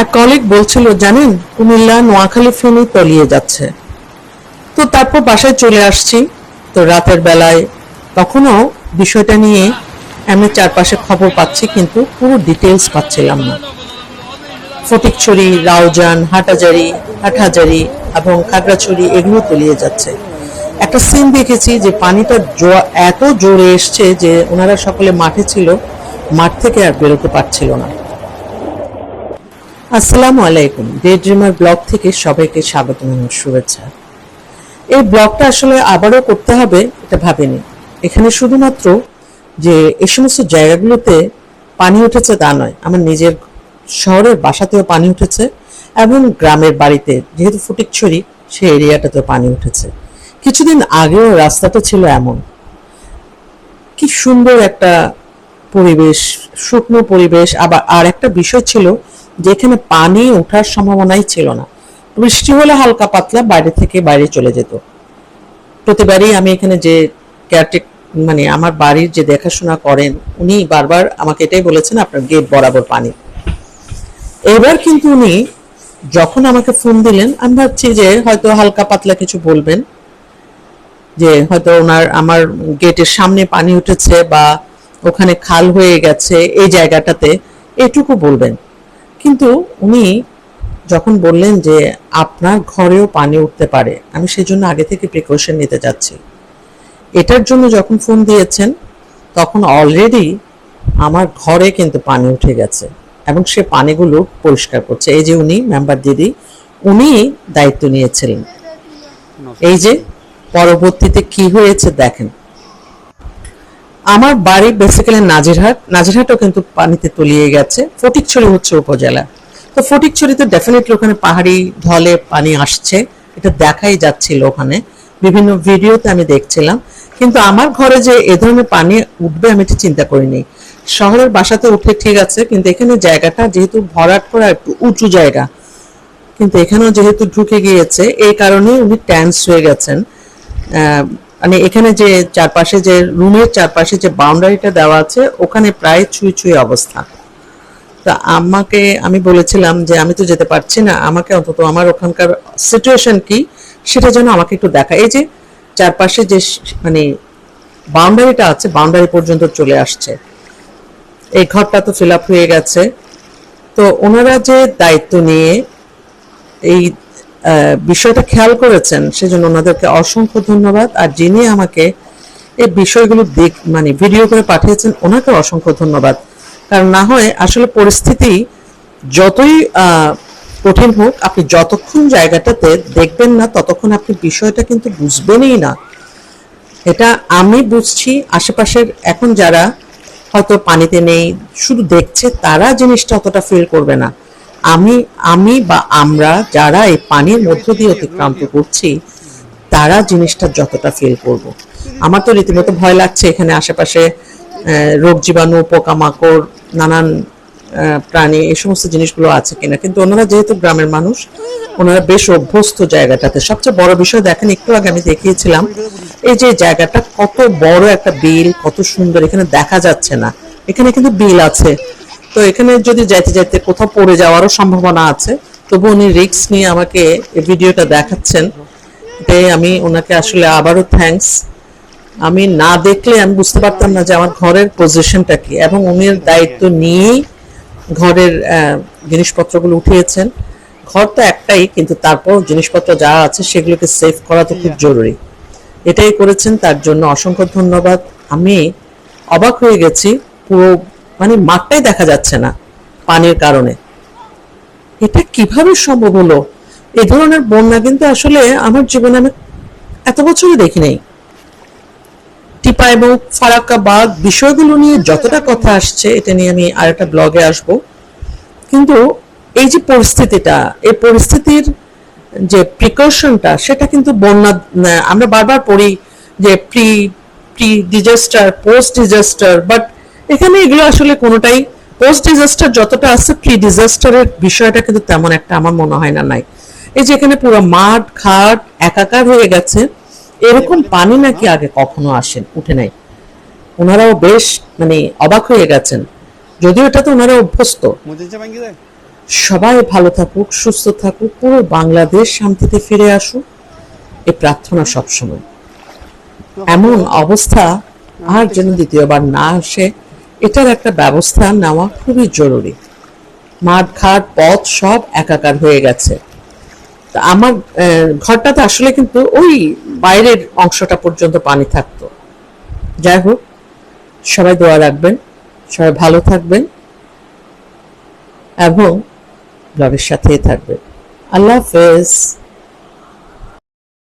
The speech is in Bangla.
এক কলিগ বলছিল, জানেন, কুমিল্লা নোয়াখালী ফেনী তলিয়ে যাচ্ছে। তো তারপর বাসায় চলে আসছি। তো রাতের বেলায় তখনও বিষয়টা নিয়ে আমি চারপাশে খবর পাচ্ছি, কিন্তু পুরো ডিটেলস পাচ্ছিলাম না। ফটিকছড়ি, রাউজান, হাটাজারি, হাটহাজারি এবং খাগড়াছড়ি এগুলো তলিয়ে যাচ্ছে। একটা সিন দেখেছি যে পানিটা এত জোরে এসছে যে ওনারা সকলে মাঠে ছিল, মাঠ থেকে আর বেরোতে পারছিল না। আসসালামু আলাইকুম ডে ড্রিমার ব্লগ থেকে সবাইকে স্বাগত এবং শুভেচ্ছা। এই ব্লগটা আসলে আবারও করতে হবে এটা ভাবিনি। এখানে শুধুমাত্র যে এই সমস্ত জায়গাগুলোতে পানি উঠেছে তা নয়, আমার নিজের শহরের বাসাতেও পানি উঠেছে এবং গ্রামের বাড়িতে যেহেতু ফটিকছড়ি, সেই এরিয়াটাতেও পানি উঠেছে। কিছুদিন আগেও রাস্তাটা ছিল এমন। কি সুন্দর একটা পরিবেশ শুকনো পরিবেশ। আবার আর একটা বিষয় ছিল, যেখানে পানি ওঠার সম্ভাবনাই ছিল না। বৃষ্টি হলে হালকা পাতলা বাইরে থেকে বাইরে চলে যেত। প্রতিবারই আমি এখানে যে কেয়ারটেক মানে আমার বাড়ির যে দেখাশোনা করেন, উনি বারবার আমাকে এটাই বলেছেন, আপনার গেট বরাবর পানি। এবার কিন্তু উনি যখন আমাকে ফোন দিলেন, আমি ভাবছি যে হয়তো হালকা পাতলা কিছু বলবেন, যে হয়তো ওনার আমার গেটের সামনে পানি উঠেছে বা ওখানে খাল হয়ে গেছে এই জায়গাটাতে, এটুকু বলবেন। কিন্তু উনি যখন বললেন যে আপনার ঘরেও পানি উঠতে পারে, আমি সেজন্য আগে থেকে প্রিকশন নিতে যাচ্ছি। এটার জন্য যখন ফোন দিয়েছেন, তখন অলরেডি আমার ঘরে কিন্তু পানি উঠে গেছে এবং সে পানিগুলো পরিষ্কার করছে। এই যে উনি মেম্বার দিদি, উনি দায়িত্ব নিয়েছিলেন। এই যে পরবর্তীতে কি হয়েছে দেখেন। আমার বাড়ি বেসিক্যালি নাজিরহাট। নাজিরহাটও কিন্তু পানিতে তলিয়ে গেছে। ফটিকছড়ি হচ্ছে উপজেলা। তো ফটিকছড়িতে ডেফিনেটলি ওখানে পাহাড়ি ঢলে পানি আসছে। এটা দেখাই যাচ্ছিল ওখানে। বিভিন্ন ভিডিওতে আমি দেখছিলাম। কিন্তু আমার ঘরে যে এ ধরনের পানি উঠবে আমি এটা চিন্তা করিনি। শহরের বাসাতে উঠে ঠিক আছে, কিন্তু এখানে জায়গাটা যেহেতু ভরাট করা একটু উঁচু জায়গা। কিন্তু এখানেও যেহেতু ঢুকে গিয়েছে, এই কারণে উনি ট্যান্স হয়ে গেছেন। মানে এখানে যে চারপাশে যে রুমের চারপাশে যে বাউন্ডারিটা দেওয়া আছে, ওখানে প্রায় ছুঁই ছুঁই অবস্থা। তা আমাকে, আমি বলেছিলাম যে আমি তো যেতে পারছি না, আমাকে অন্তত আমার ওখানকার সিচুয়েশন কি, সেটা যেন আমাকে একটু দেখা এই যে চারপাশে যে মানে বাউন্ডারিটা আছে বাউন্ডারি পর্যন্ত চলে আসছে। এই ঘরটা তো ফিল হয়ে গেছে। তো ওনারা যে দায়িত্ব নিয়ে এই বিষয়টা খেয়াল করেছেন, সেজন্য ওনাদেরকে অসংখ্য ধন্যবাদ। আর যিনি আমাকে এই বিষয়গুলো দেখ মানে ভিডিও করে পাঠিয়েছেন, ওনাকে অসংখ্য ধন্যবাদ। কারণ না হয় আসলে পরিস্থিতি যতই কঠিন হোক, আপনি যতক্ষণ জায়গাটাতে দেখবেন না, ততক্ষণ আপনি বিষয়টা কিন্তু বুঝবেনই না। এটা আমি বুঝছি, আশেপাশের এখন যারা হয়তো পানিতে নেই, শুধু দেখছে, তারা জিনিসটা অতটা ফিল করবে না। আমি আমি বা আমরা যারা এই পানির মধ্য দিয়ে অতিক্রান্ত করছি, তারা জিনিসটা যতটা ফিল করব। আমার তো রীতিমতো ভয় লাগছে এখানে আশেপাশে রোগ জীবাণু, পোকামাকড়, নানান প্রাণী, এই সমস্ত জিনিসগুলো আছে কিনা। কিন্তু ওনারা যেহেতু গ্রামের মানুষ, ওনারা বেশ অভ্যস্ত জায়গাটাতে। সবচেয়ে বড় বিষয় দেখেন, একটু আগে আমি দেখিয়েছিলাম, এই যে জায়গাটা কত বড় একটা বিল, কত সুন্দর, এখানে দেখা যাচ্ছে না। এখানে কিন্তু বিল আছে। তো এখানে যদি যাইতে যাইতে কোথাও পড়ে যাওয়ারও সম্ভাবনা আছে তবু উনি রিস্ক নিয়ে আমাকে এই ভিডিওটা দেখাচ্ছেন। তাই আমি ওনাকে আসলে আবারও থ্যাঙ্কস আমি না দেখলে আমি বুঝতে পারতাম না যে আমার ঘরের পজিশনটা কি এবং উনির দায়িত্ব নিয়েই ঘরের জিনিসপত্রগুলো উঠিয়েছেন। ঘর তো একটাই কিন্তু তারপর জিনিসপত্র যা আছে সেগুলোকে সেভ করা তো খুব জরুরি। এটাই করেছেন তার জন্য অসংখ্য ধন্যবাদ। আমি অবাক হয়ে গেছি পুরো মানে মাঠটাই দেখা যাচ্ছে না পানির কারণে। এটা কীভাবে সম্ভব হলো? এ ধরনের বন্যা কিন্তু আসলে আমার জীবনে আমি এত বছরও দেখি নাই। টিপা এবং ফারাক্কা বাগ বিষয়গুলো নিয়ে যতটা কথা আসছে, এটা নিয়ে আমি আরেকটা ব্লগে আসব। কিন্তু এই যে পরিস্থিতিটা এই পরিস্থিতির যে প্রিকশনটা সেটা কিন্তু বন্যা, আমরা বারবার পড়ি যে pre pre disaster post disaster but এখানে এগুলো আসলে কোনোটাই পোস্ট ডিজাস্টার যতটা আছে প্রি ডিজাস্টারের বিষয়টা কিন্তু তেমন একটা আমার মনে হয় না, নাই। এই যে এখানে পুরো মাঠ, ঘাট একাকার হয়ে গেছে, এরকম পানি নাকি আগে কখনো আসেন, উঠে নাই। ওনারাও বেশ মানে অবাক হয়ে গেছেন। যদিও এটা তো ওনারা অভ্যস্ত। সবাই ভালো থাকুক, সুস্থ থাকুক, পুরো বাংলাদেশ শান্তিতে ফিরে আসুক। এ প্রার্থনা সবসময়। এমন অবস্থা আর যেন দ্বিতীয়বার না আসে। এটার একটা ব্যবস্থা নেওয়া খুবই জরুরি। মাঠ, ঘাট, পথ সব একাকার হয়ে গেছে। তা আমার ঘরটাতে আসলে কিন্তু ওই বাইরের অংশটা পর্যন্ত পানি থাকতো। যাই হোক, সবাই দোয়া রাখবেন, সবাই ভালো থাকবেন এবং ব্লগের সাথেই থাকবেন। আল্লাহ হাফেজ।